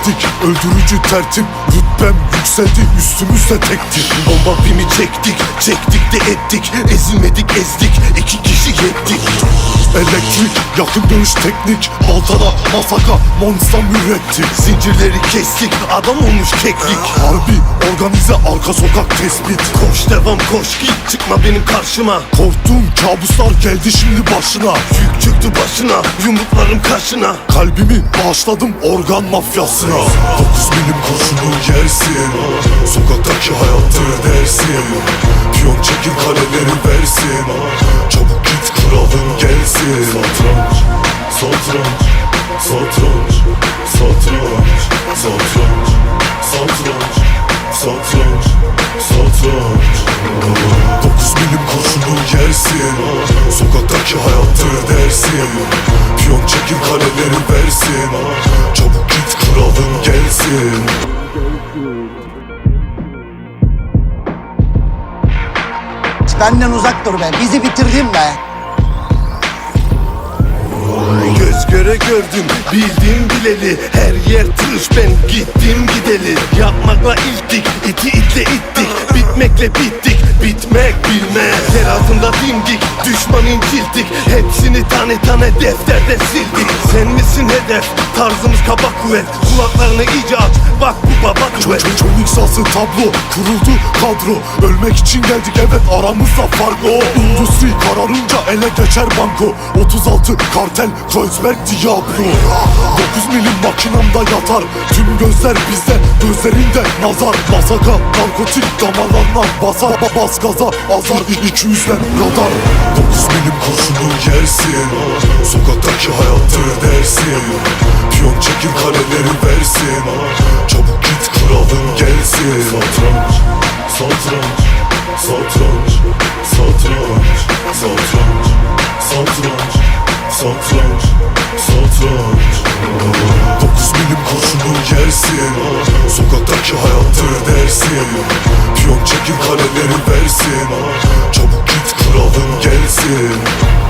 Pislik öldürücü tertip Rütbem yükseldi üstümüzde tektir. Bomba pimi çektik, çektik de ettik. Ezilmedik ezdik, iki kişi yettik. Elektrik, yakın dövüş teknik. Baltara, masaka, monster ürettik Zincirleri kestik, adam olmuş keklik. Harbi, organize, arka sokak tespit. Koş devam koş git, çıkma benim karşıma. Korktuğum kabuslar geldi şimdi başına. Yük çıktı başına, yumruklarım kaşına Kalbimi bağışladım organ mafyasına. Dokuz milim kurşunu yersin Sokaktaki hayattır dersin. Piyon çekil kaleleri versin. Çabuk git kralın gelsin. Satranç, satranç, satranç, satranç, satranç, satranç, satranç, satranç. Dokuz milim kurşunu yersin. Sokaktaki hayattır dersin. Piyon çekil kaleleri versin. Çabuk git kralın Benden uzak dur be. Bizi bitirdin be. Göz göre gördüm, bildim bileli Her yer tığış ben gittim gideli Yapmakla ilktik, iti itle ittik Bitmekle bittik, bitmek bilmez Yer altında dimdik, düşman incildik Hepsini tane tane defterden sildik. Sen misin hedef, tarzımız kaba kuvvet. Kulaklarını iyice aç, bak bu baba kuvvet. Çocuk çocuk sası tablo. Kuruldu kadro. Ölmek için geldik evet aramızda fark o. Endüstri kararınca ele geçer banko. 36 kartel Kreuzberg Diablo. 9 milim makinamda yatar. Tüm gözler bizde gözlerinde nazar. Masaka narkotik damarlarına basar. Ba- Bas gaza azar 200'ler radar. 9 milim kurşunu yersin Sokaktaki hayattır dersin. Piyon çekil kaleleri versin. Çabuk git kralın gelsin. Satranç, satranç, satranç, satranç, satranç, satranç, satranç, satranç. Dokuz milim kurşunu yersin Sokaktaki hayattır dersin. Piyon çekil kaleleri versin. Çabuk git kralın gelsin